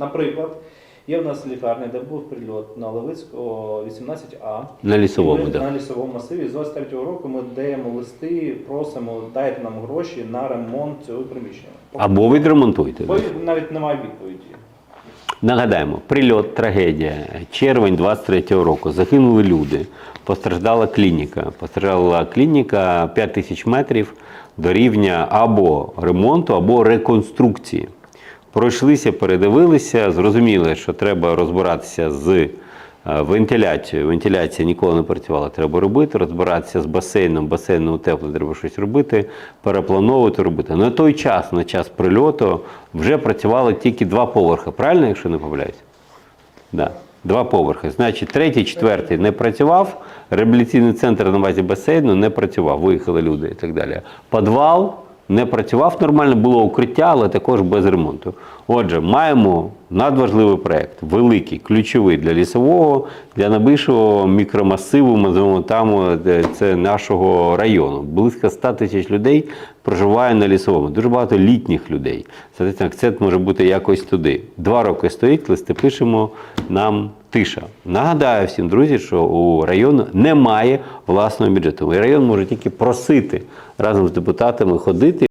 Наприклад, є в нас лікарня, де був прильот на Левицького 18А. На лісовому, ми да. на лісовому масиві. З 23-го року ми даємо листи, просимо, дайте нам гроші на ремонт цього приміщення. Або відремонтуйте. Бо навіть немає відповіді. Нагадаємо, прильот, трагедія, червень 23-го року. Загинули люди. Постраждала клініка. Постраждала клініка 5 тисяч метрів до рівня або ремонту, або реконструкції. Пройшлися, передивилися, зрозуміли, що треба розбиратися з е, вентиляцією. Вентиляція ніколи не працювала, треба робити. Розбиратися з басейном, басейн утеплено, треба щось робити, переплановувати робити. На той час, на час прильоту, вже працювали тільки два поверхи, правильно, якщо не помиляюсь? Да. Два поверхи. Значить, третій, четвертий не працював, реабілітаційний центр на базі басейну не працював, виїхали люди і так далі. Підвал не працював нормально, було укриття, але також без ремонту. Отже, маємо надважливий проєкт, великий, ключовий для лісового, для найбільшого мікромасиву, там, це нашого району. Близько 100 тисяч людей проживає на лісовому. Дуже багато літніх людей. Соответственно, акцент може бути якось туди. Два роки стоїть, листи пишемо, нам тиша. Нагадаю всім, друзі, що у району немає власного бюджету. І район може тільки просити разом з депутатами ходити.